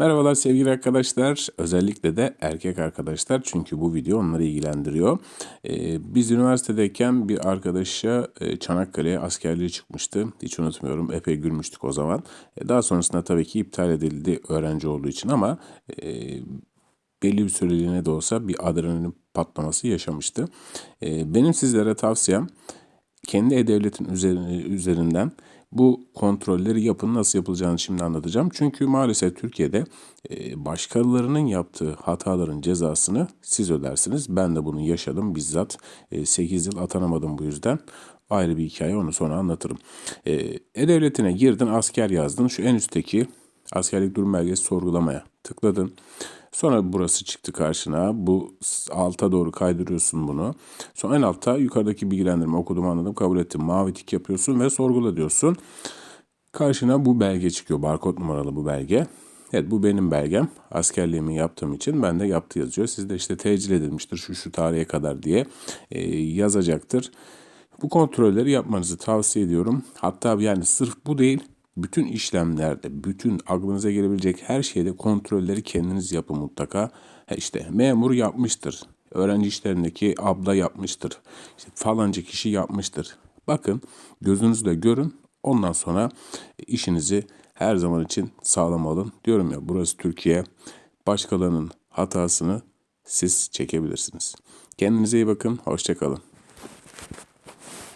Merhabalar sevgili arkadaşlar. Özellikle de erkek arkadaşlar çünkü bu video onları ilgilendiriyor. Ee, biz üniversitedeyken bir arkadaşa e, Çanakkale'ye askerliğe çıkmıştı. Hiç unutmuyorum. Epey gülmüştük o zaman. E, daha sonrasında tabii ki iptal edildi öğrenci olduğu için ama e, belli bir süreliğine de olsa bir adrenalin patlaması yaşamıştı. E, benim sizlere tavsiyem kendi e-devletin üzerine, üzerinden bu kontrolleri yapın nasıl yapılacağını şimdi anlatacağım. Çünkü maalesef Türkiye'de e, başkalarının yaptığı hataların cezasını siz ödersiniz. Ben de bunu yaşadım bizzat. E, 8 yıl atanamadım bu yüzden. Ayrı bir hikaye onu sonra anlatırım. E, E-Devleti'ne girdin asker yazdın. Şu en üstteki askerlik durum belgesi sorgulamaya tıkladın. Sonra burası çıktı karşına. Bu alta doğru kaydırıyorsun bunu. Sonra en altta yukarıdaki bilgilendirme okudum anladım kabul ettim. Mavi tik yapıyorsun ve sorgula diyorsun. Karşına bu belge çıkıyor. Barkod numaralı bu belge. Evet bu benim belgem. Askerliğimi yaptığım için ben de yaptı yazıyor. Sizde işte tecil edilmiştir şu şu tarihe kadar diye e, yazacaktır. Bu kontrolleri yapmanızı tavsiye ediyorum. Hatta yani sırf bu değil bütün işlemlerde, bütün aklınıza gelebilecek her şeyde kontrolleri kendiniz yapın mutlaka. Ha işte memur yapmıştır. Öğrenci işlerindeki abla yapmıştır. İşte falanca kişi yapmıştır. Bakın gözünüzle görün. Ondan sonra işinizi her zaman için sağlam alın. Diyorum ya burası Türkiye. Başkalarının hatasını siz çekebilirsiniz. Kendinize iyi bakın. Hoşçakalın.